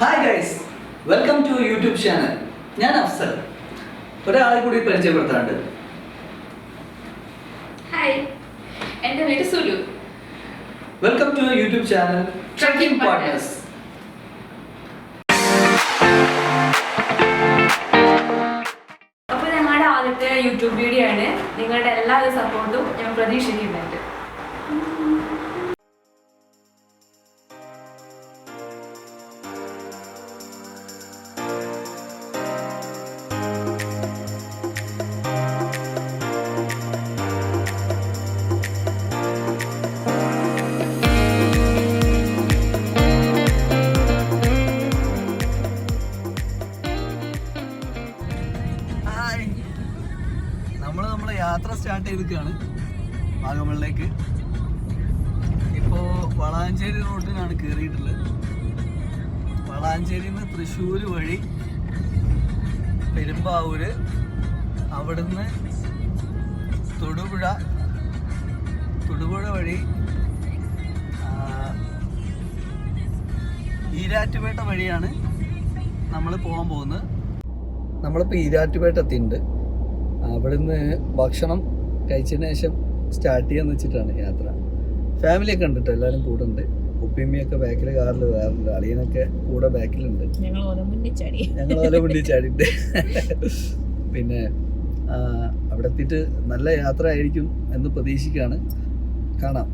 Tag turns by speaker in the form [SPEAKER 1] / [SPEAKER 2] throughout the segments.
[SPEAKER 1] Hi guys welcome to YouTube channel ഞാൻ അഫ്സൽ. ഒരാളെ കൂടി പരിചയപ്പെടുത്താറുണ്ട്
[SPEAKER 2] ഹായ് എന്റെ പേര് Sulu.
[SPEAKER 1] Welcome to YouTube channel trekking partners
[SPEAKER 2] അപ്പോൾ ഞങ്ങളുടെ ആദ്യത്തെ യൂട്യൂബ് വീഡിയോ ആണ്. നിങ്ങളുടെ എല്ലാവരും സപ്പോർട്ടും ഞാൻ പ്രതീക്ഷിക്കുന്നുണ്ട്.
[SPEAKER 1] തൃശ്ശൂർ വഴി പെരുമ്പാവൂര് അവിടുന്ന് തൊടുപുഴ തൊടുപുഴ വഴി ഈരാറ്റുപേട്ട വഴിയാണ് നമ്മൾ പോകാൻ പോകുന്നത്. നമ്മളിപ്പോൾ ഈരാറ്റുപേട്ട എത്തിയിട്ടുണ്ട്. അവിടുന്ന് ഭക്ഷണം കഴിച്ചതിന് ശേഷം സ്റ്റാർട്ട് ചെയ്യാന്ന് വെച്ചിട്ടാണ് യാത്ര. ഫാമിലിയൊക്കെ ഉണ്ട് കേട്ടോ എല്ലാവരും കൂടുണ്ട് ഉപ്പിയമ്മയൊക്കെ ബാക്കിൽ കാറിൽ വേറുണ്ട് അളിയനൊക്കെ കൂടെ ബാക്കിലുണ്ട്
[SPEAKER 2] ഞങ്ങൾ
[SPEAKER 1] ഓല മുന്നിൽ ചാടിയിട്ട്. പിന്നെ അവിടെ എത്തിയിട്ട് നല്ല യാത്ര ആയിരിക്കും എന്ന് പ്രതീക്ഷിക്കുകയാണ്. കാണാം.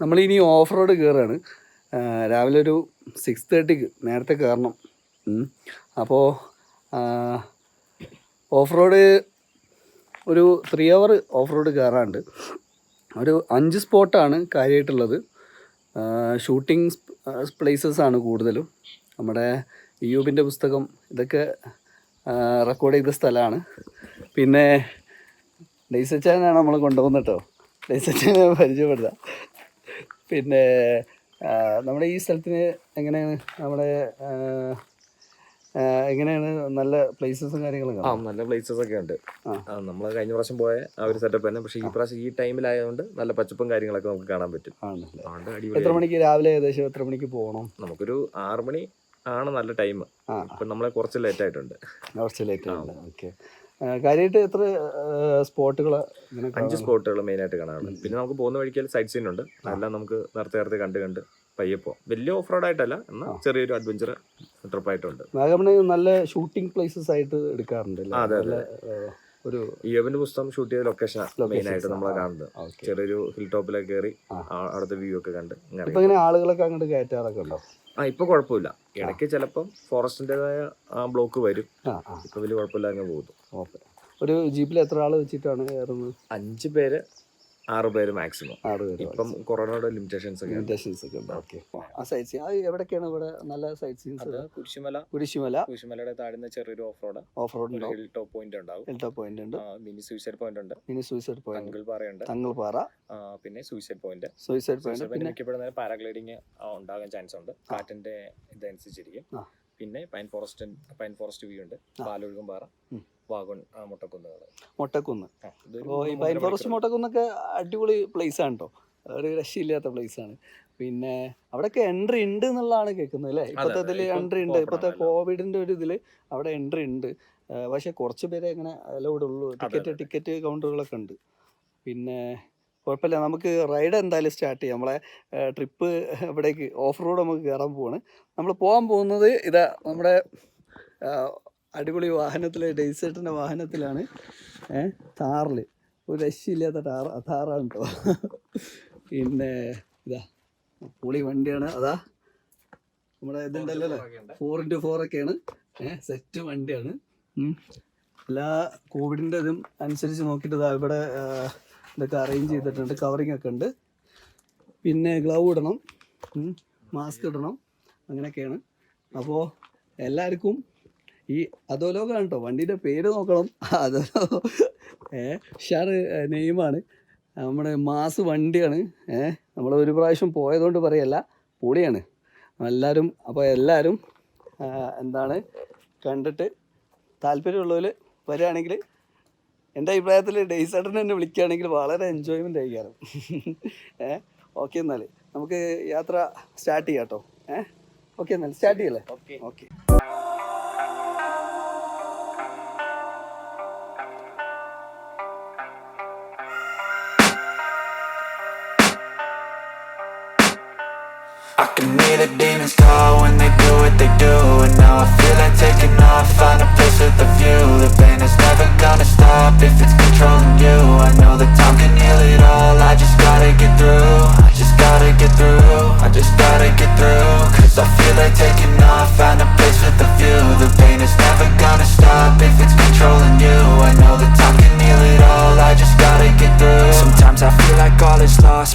[SPEAKER 1] നമ്മളിനി ഓഫ് റോഡ് കയറുകയാണ് രാവിലെ ഒരു സിക്സ് തേർട്ടിക്ക് നേരത്തെ കയറണം. അപ്പോൾ ഓഫ് റോഡ് ഒരു ത്രീ അവർ ഓഫ് റോഡ് കയറാണ്ട് ഒരു അഞ്ച് സ്പോട്ടാണ് കാര്യമായിട്ടുള്ളത് ഷൂട്ടിംഗ് പ്ലേസസ് ആണ് കൂടുതലും. നമ്മുടെ യൂബിന്റെ പുസ്തകം ഇതൊക്കെ റെക്കോർഡ് ചെയ്ത സ്ഥലമാണ് പിന്നെ ഡെയ്സച്ചാനാണ് നമ്മൾ കൊണ്ടുപോകുന്നത് കേട്ടോ ഡെയ്സച്ചാനെ പരിചയപ്പെടുത്താം. പിന്നെ നമ്മുടെ ഈ സ്ഥലത്തിന് എങ്ങനെയാണ്? നമ്മുടെ എങ്ങനെയാണ്? നല്ല പ്ലേസസും കാര്യങ്ങളൊക്കെ
[SPEAKER 3] ആ നല്ല പ്ലേസസ് ഒക്കെ ഉണ്ട്. നമ്മൾ കഴിഞ്ഞ പ്രാവശ്യം പോയ ആ ഒരു സെറ്റപ്പ് തന്നെ. പക്ഷേ ഈ പ്രാവശ്യം ഈ ടൈമിലായതുകൊണ്ട് നല്ല പച്ചപ്പും കാര്യങ്ങളൊക്കെ നമുക്ക് കാണാൻ പറ്റും.
[SPEAKER 1] എത്ര മണിക്ക് രാവിലെ ഏകദേശം എത്ര മണിക്ക് പോകണം
[SPEAKER 3] നമുക്കൊരു ആറ് മണി ആണ് നല്ല ടൈം ഇപ്പൊ നമ്മളെ കുറച്ച് ലേറ്റ് ആയിട്ടുണ്ട്.
[SPEAKER 1] കുറച്ച് ലേറ്റ് ആണ് ഓക്കെ കാര്യമായിട്ട് എത്ര സ്പോട്ടുകൾ
[SPEAKER 3] അഞ്ച്? സ്പോട്ടുകൾ മെയിൻ ആയിട്ട് കാണാറുണ്ട്. പിന്നെ നമുക്ക് പോകുന്ന വഴിക്കൽ സൈഡ് സീൻ ഉണ്ട് അതെല്ലാം നമുക്ക് നേരത്തെ നേരത്തെ കണ്ട് കണ്ട് പയ്യെ പോവാം. വലിയ ഓഫ് റോഡ് ആയിട്ടല്ല എന്നാൽ ചെറിയൊരു അഡ്വഞ്ചർ ട്രിപ്പ് ആയിട്ടുണ്ട്
[SPEAKER 1] നല്ല ഷൂട്ടിംഗ് പ്ലേസസ് ആയിട്ട് എടുക്കാറുണ്ട്
[SPEAKER 3] അതെ
[SPEAKER 1] അതെ, ഒരു
[SPEAKER 3] ഈവന്റ് പുസ്തകം ഷൂട്ട് ചെയ്ത ലൊക്കേഷൻ മെയിൻ ആയിട്ട് നമ്മളെ കാണുന്നത്. ചെറിയൊരു ഹിൽ ടോപ്പിലൊക്കെ കയറി അവിടുത്തെ വ്യൂ ഒക്കെ കണ്ട് ഇങ്ങനെ
[SPEAKER 1] ആളുകളൊക്കെ അങ്ങോട്ട് കയറ്റാറൊക്കെ ഉണ്ടോ?
[SPEAKER 3] ആ ഇപ്പൊ കുഴപ്പമില്ല. ഇടയ്ക്ക് ചിലപ്പം ഫോറസ്റ്റിന്റേതായ ആ ബ്ലോക്ക് വരും. ഇപ്പൊ വലിയ കുഴപ്പമില്ല അങ്ങ് പോകുന്നു.
[SPEAKER 1] ഓക്കെ. ഒരു ജീപ്പിൽ എത്ര ആൾ വെച്ചിട്ടാണ് കയറുന്നത്?
[SPEAKER 3] അഞ്ച് പേര് ആറ് പേര് മാക്സിമം
[SPEAKER 1] ആറ് പേര്
[SPEAKER 3] ഇപ്പം കൊറോണയുടെ ലിമിറ്റേഷൻസ് ഒക്കെ ഉണ്ട്.
[SPEAKER 1] ലിമിറ്റേഷൻസ് ഒക്കെ ഉണ്ട്. ഓക്കെ ആ. സൈറ്റ് സീൻ അത് എവിടേക്കാണ് ഇവിടെ നല്ല സൈറ്റ് സീൻസ്
[SPEAKER 3] കുരിശുമല.
[SPEAKER 1] കുരിശുമല.
[SPEAKER 3] കുരിശുമലയുടെ താഴ്ന്ന ചെറിയൊരു off road
[SPEAKER 1] off road
[SPEAKER 3] hill top point ഉണ്ടാവും.
[SPEAKER 1] ടോപ്പ് പോയിന്റ് ഉണ്ട്.
[SPEAKER 3] മിനി സൂയിസൈഡ് പോയിന്റ് ഉണ്ട്.
[SPEAKER 1] മിനി സൂയിസൈഡ് പോയിന്റ്
[SPEAKER 3] തങ്കിൾ പാറയുണ്ട്
[SPEAKER 1] തങ്ങൾപാറ
[SPEAKER 3] ആ, പിന്നെ സൂയിസൈഡ് പോയിന്റ്
[SPEAKER 1] സൂയിസൈഡ് പോയിന്റ് പിന്നെ
[SPEAKER 3] മിക്കപ്പെടുന്ന പാരാഗ്ലൈഡിങ് ഉണ്ടാകാൻ ചാൻസ് ഉണ്ട്. കാറ്റിന്റെ ഇതനുസരിച്ചിരിക്കും. പിന്നെ pine forest pine forest view ഉണ്ട്. പാലൊഴുകും പാറ. വാഗോൺ ആ, മുട്ടക്കുന്നുകൾ
[SPEAKER 1] മൊട്ടക്കുന്ന്. അപ്പോൾ ഈ പൈൻ ഫോറസ്റ്റ്. മൊട്ടക്കുന്നൊക്കെ അടിപൊളി പ്ലേസ് ആണ് കേട്ടോ ഒരു രക്ഷയില്ലാത്ത പ്ലേസ് ആണ് പിന്നെ അവിടെയൊക്കെ എൻട്രി ഉണ്ട് എന്നുള്ളതാണ് കേൾക്കുന്നത് അല്ലേ? ഇപ്പോഴത്തെ ഇതിൽ എൻട്രി ഉണ്ട്. ഇപ്പോഴത്തെ കോവിഡിന്റെ ഒരു ഇതിൽ അവിടെ എൻട്രി ഉണ്ട്. പക്ഷെ കുറച്ച് പേരെ അങ്ങനെ അലൗഡ് ഉള്ളൂ. ടിക്കറ്റ് ടിക്കറ്റ് കൗണ്ടറുകളൊക്കെ ഉണ്ട്. പിന്നെ കുഴപ്പമില്ല. നമുക്ക് റൈഡ് എന്തായാലും സ്റ്റാർട്ട് ചെയ്യാം. നമ്മളെ ട്രിപ്പ് ഇവിടേക്ക് ഓഫ് റോഡ് നമുക്ക് കയറാൻ പോവാണ്. നമ്മൾ പോകാൻ പോകുന്നത് ഇതാ നമ്മുടെ അടിപൊളി വാഹനത്തിൽ ഡെയ്സേട്ടന്റെ വാഹനത്തിലാണ്. ഏഹ് താറിൽ ഒരു രക്ഷയില്ലാത്ത ടാർ താറാണ് കേട്ടോ പിന്നെ ഇതാ പൊളി വണ്ടിയാണ്. അതാ നമ്മുടെ ഇതുണ്ടല്ലോ ഫോർ ഇന്റു ഫോർ ഒക്കെയാണ്. ഏഹ് സെറ്റ് വണ്ടിയാണ്. എല്ലാ കോവിഡിന്റെ ഇതും അനുസരിച്ച് നോക്കിയിട്ട് ഇതാ ഇവിടെ ഇതൊക്കെ അറേഞ്ച് ചെയ്തിട്ടുണ്ട്. കവറിങ് ഒക്കെ ഉണ്ട്. പിന്നെ ഗ്ലൗ ഇടണം. മാസ്ക് ഇടണം. അങ്ങനെയൊക്കെയാണ്. അപ്പോൾ എല്ലാവർക്കും ഈ അധോലോകാണ് കേട്ടോ വണ്ടിയുടെ പേര് നോക്കണം. അതോ ഏ ഷാർ നെയ്മാണ് നമ്മുടെ മാസ് വണ്ടിയാണ്. ഏ നമ്മൾ ഒരു പ്രാവശ്യം പോയതുകൊണ്ട് പറയല്ല പൊളിയാണ്. എല്ലാവരും അപ്പോൾ എല്ലാവരും എന്താണ് കണ്ടിട്ട് താല്പര്യമുള്ളവർ വരികയാണെങ്കിൽ എന്റെ അഭിപ്രായത്തിൽ ഡേയ്സേട്ടൻ എന്നെ വിളിക്കുകയാണെങ്കിൽ വളരെ എൻജോയ്മെന്റ് ആയിരിക്കും. ഏ ഓക്കെ എന്നാൽ നമുക്ക് യാത്ര സ്റ്റാർട്ട് ചെയ്യാം കേട്ടോ ഏ ഓക്കെ എന്നാൽ സ്റ്റാർട്ട് ചെയ്യല്ലേ? Okay okay
[SPEAKER 4] Can hear the demons call when they do what they do And now I feel like taking off, find a place with a view. The pain is never gonna stop if it's controlling you. I know that time can heal it all, I just gotta get through. I just gotta get through, I just gotta get through. Cause I feel like taking off, find a place with a view. The pain is never gonna stop if it's controlling you. I know that time can heal it all, I just gotta get through. Sometimes I feel like all is lost,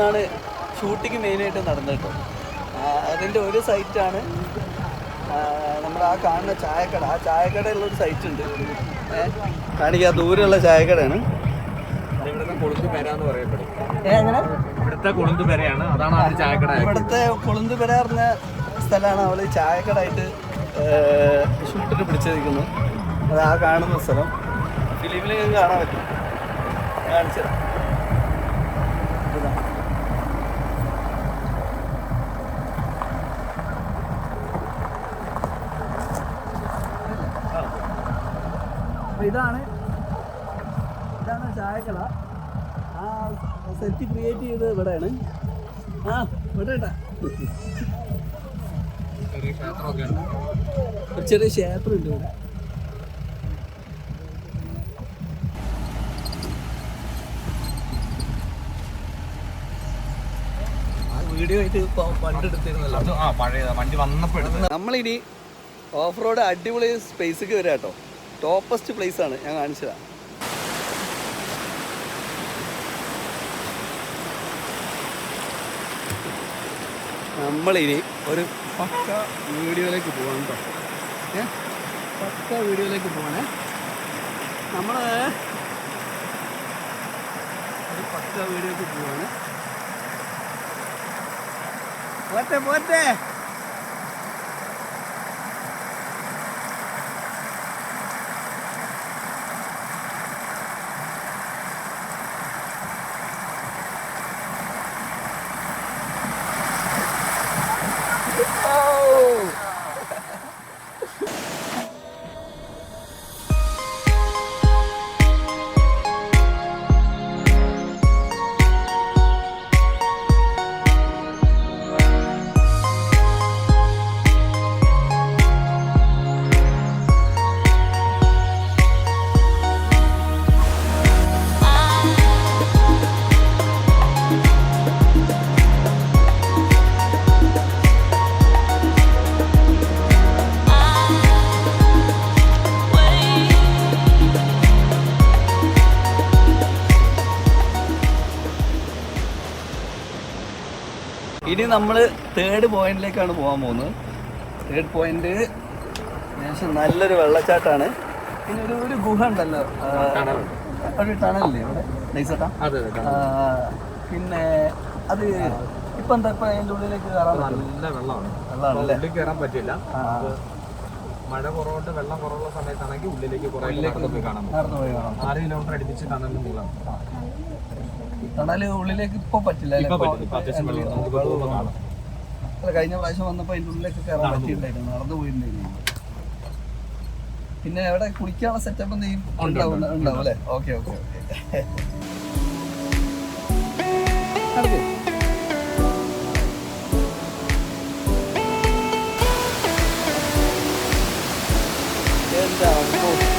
[SPEAKER 1] നിന്നാണ് shooting മെയിനായിട്ട് നടന്നത് കേട്ടോ അതിന്റെ ഒരു സൈറ്റാണ് നമ്മൾ ആ കാണുന്ന ചായക്കട. ആ ചായക്കടയിലുള്ളൊരു സൈറ്റ് ഉണ്ട്. കാണിക്കാ ദൂരെയുള്ള ചായക്കടയാണ്.
[SPEAKER 3] ഇവിടുത്തെ കൊളുന്ത് പെരാന്ന് പറയപ്പെടും.
[SPEAKER 1] ഏ എങ്ങനെ?
[SPEAKER 3] ഇവിടുത്തെ കൊളുന്ത് പെരയാണ്. അതാണ് ചായക്കട
[SPEAKER 1] ഇവിടുത്തെ പെരാറിന സ്ഥലമാണ് അവൾ ചായക്കടായിട്ട് ഷൂട്ടിട്ട് പിടിച്ചിരിക്കുന്നത്. അത് ആ കാണുന്ന സ്ഥലം. ഫിലിമിൽ കാണാൻ പറ്റും. കാണിച്ചു അപ്പൊ ഇതാണ് ഇതാണ് ചായക്കട. ആ സെറ്റ് ക്രിയേറ്റ് ചെയ്തത് ഇവിടെയാണ്. ആ ഇവിടെ ഒരു ചെറിയ ക്ഷേത്രം ഉണ്ട് ഇവിടെ. വീഡിയോ ആയിട്ട് പണ്ടെടുത്തിരുന്നല്ലോ
[SPEAKER 3] ആ പഴയ വണ്ടി വന്നപ്പോൾ
[SPEAKER 1] നമ്മളിനി ഓഫ് റോഡ് അടിപൊളി സ്പേസിക്ക് വരാം കേട്ടോ ടോപ്പസ്റ്റ് പ്ലേസ് ആണ് ഞാൻ കാണിച്ചതാ. നമ്മളിനി ഒരു പക്ക വീഡിയോയിലേക്ക് പോകണം കേട്ടോ പക്ക വീഡിയോയിലേക്ക് പോകണേ നമ്മൾ ഒരു പക്ക വീഡിയോക്ക് പോവാണ്. പോട്ടെ പോട്ടെ. നമ്മൾ തേർഡ് പോയിന്റിലേക്കാണ് പോകാൻ പോകുന്നത്. തേർഡ് പോയിന്റ് ഏകദേശം നല്ലൊരു വെള്ളച്ചാട്ടാണ്. പിന്നെ ഒരു ഒരു ഗുഹ ഉണ്ടല്ലോ. ഒരു ടണലല്ലേ ഇവിടെ നൈസട്ടാ പിന്നെ അത് ഇപ്പൊ എന്താ ഇപ്പൊ അതിന്റെ ഉള്ളിലേക്ക് കയറാൻ
[SPEAKER 3] നല്ല വെള്ളമാണ്. വെള്ളമാണ് കയറാൻ പറ്റില്ല. മഴ കുറവുണ്ട് വെള്ളം കുറവുള്ള സമയത്താണെങ്കിൽ ഉള്ളിലേക്ക് കുറെ നടന്നു പോയി കാണാൻ പറ്റും.
[SPEAKER 1] നടന്നു പോയി കാണാം
[SPEAKER 3] നാല് കിലോമീറ്റർ അടുപ്പിച്ച് ടണലിന് മൂലം
[SPEAKER 1] ഉള്ളിലേക്ക് ഇപ്പൊ പറ്റില്ല അല്ലേ?
[SPEAKER 3] ഇപ്പൊ പറ്റില്ല. ഇപ്പൊ അത്യാവശ്യം വെള്ളം നമുക്ക് പോകുമ്പോ കാണാം.
[SPEAKER 1] അല്ല കഴിഞ്ഞ പ്രാവശ്യം വന്നപ്പോ അതിന്റെ ഉള്ളിലേക്ക് കയറാൻ പറ്റിയിട്ടുണ്ടായിരുന്നു നടന്നു പോയിട്ടുണ്ടായിരുന്നു പിന്നെ എവിടെ കുളിക്കാനുള്ള സെറ്റപ്പ് എന്തെങ്കിലും ഉണ്ടാവും ഉണ്ടാവും അല്ലേ? Okay okay okay. എന്താ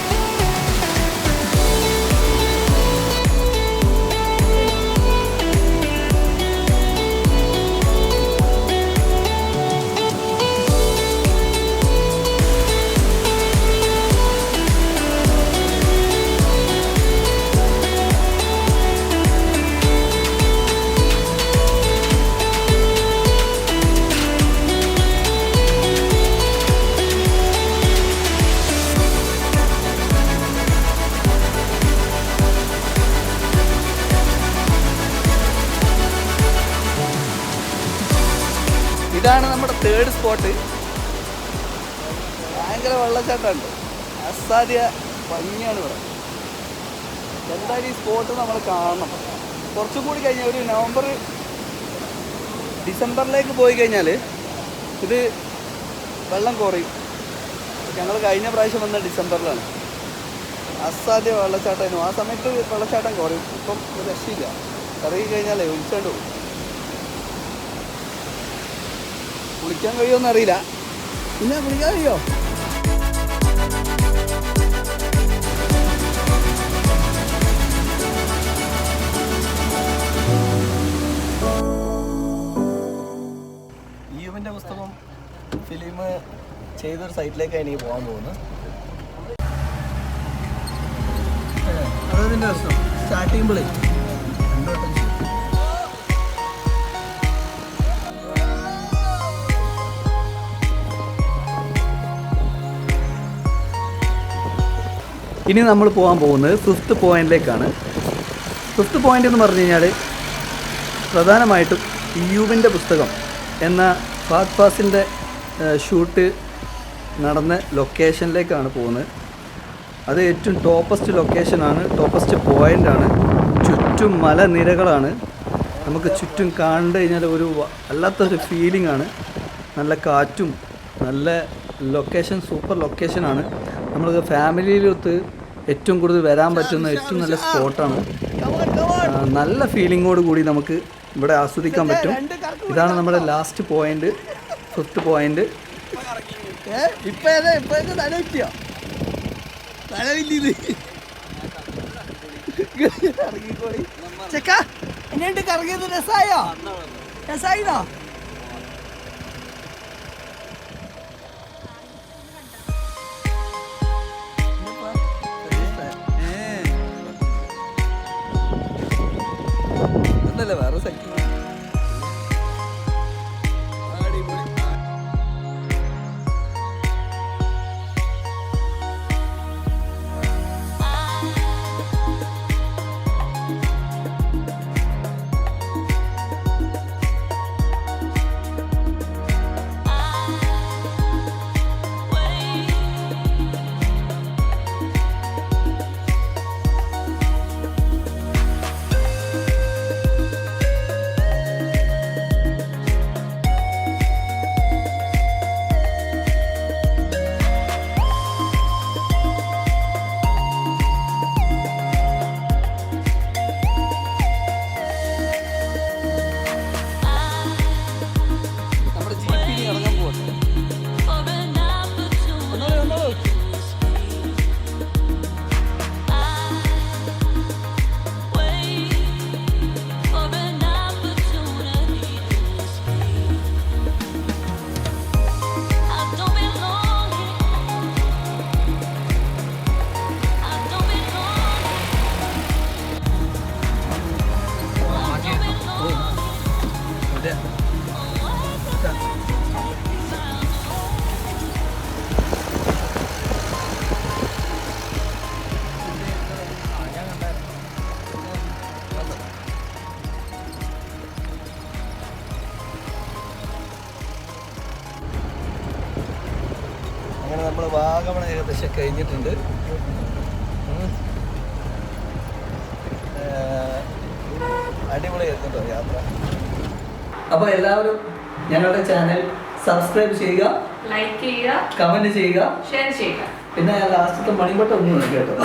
[SPEAKER 1] ഇതാണ് നമ്മുടെ തേർഡ് സ്പോട്ട് ഭയങ്കര വെള്ളച്ചാട്ടമുണ്ട്. അസാധ്യ ഭംഗിയാണ് ഇവിടെ. എന്തായാലും ഈ സ്പോട്ട് നമ്മൾ കാണണം. കുറച്ചും കൂടി കഴിഞ്ഞാൽ ഒരു നവംബർ ഡിസംബറിലേക്ക് പോയി കഴിഞ്ഞാൽ ഇത് വെള്ളം കുറയും ഞങ്ങൾ കഴിഞ്ഞ പ്രാവശ്യം വന്ന ഡിസംബറിലാണ്. അസാധ്യ വെള്ളച്ചാട്ടമായിരുന്നു. ആ സമയത്ത് വെള്ളച്ചാട്ടം കുറയും ഇപ്പം രക്ഷയില്ല. ഇറങ്ങി കഴിഞ്ഞാലേ ഒഴിച്ചാണ്ട് പോകും. കുളിക്കാൻ കഴിയുമെന്ന് അറിയില്ല പിന്നെ കുളിക്കാൻ കഴിയോ? യുവിന്റെ പുസ്തകം ഫിലിം ചെയ്തൊരു സൈറ്റിലേക്കാണ് എനിക്ക് പോകാൻ പോകുന്നത്. അതതിന്റെ പ്രശ്നം. സ്റ്റാർട്ട് ചെയ്യുമ്പോഴേ ഇനി നമ്മൾ പോകാൻ പോകുന്നത് ഫിഫ്ത്ത് പോയിന്റിലേക്കാണ് ഫിഫ്ത്ത് പോയിന്റ് എന്ന് പറഞ്ഞു കഴിഞ്ഞാൽ പ്രധാനമായിട്ടും യുവിന്റെ പുസ്തകം എന്ന ഫാസ്റ്റ് ഫാസിന്റെ ഷൂട്ട് നടന്ന ലൊക്കേഷനിലേക്കാണ് പോകുന്നത്. അത് ഏറ്റവും ടോപ്പസ്റ്റ് ലൊക്കേഷനാണ് ടോപ്പസ്റ്റ് പോയിന്റാണ് ചുറ്റും മലനിരകളാണ്. നമുക്ക് ചുറ്റും കണ്ടു കഴിഞ്ഞാൽ ഒരു അല്ലാത്തൊരു ഫീലിംഗ് ആണ്. നല്ല കാറ്റും നല്ല ലൊക്കേഷൻ സൂപ്പർ ലൊക്കേഷനാണ് നമ്മൾ ഫാമിലിയിലൊത്ത് ഏറ്റവും കൂടുതൽ വരാൻ പറ്റുന്ന ഏറ്റവും നല്ല സ്പോട്ടാണ്. നല്ല ഫീലിങ്ങോട് കൂടി നമുക്ക് ഇവിടെ ആസ്വദിക്കാൻ പറ്റും. ഇതാണ് നമ്മുടെ ലാസ്റ്റ് പോയിന്റ് ഫിഫ്ത്ത് പോയിന്റ് ചെക്ക എന്നെ കറങ്ങിയത് രസായോ? രസായിനോ വാഗമൺ ഏകദേശം കഴിഞ്ഞിട്ടുണ്ട്. അടിപൊളിയായിരുന്നു കേട്ടോ യാത്ര. അപ്പോൾ എല്ലാവരും ഞങ്ങളുടെ ചാനൽ സബ്സ്ക്രൈബ് ചെയ്യുക
[SPEAKER 2] ലൈക്ക് ചെയ്യുക
[SPEAKER 1] കമന്റ് ചെയ്യുക.
[SPEAKER 2] ഷെയർ ചെയ്യുക.
[SPEAKER 1] പിന്നെ ഞാൻ ലാസ്റ്റത്തെ മണിബട്ട ഒന്നും കേട്ടോ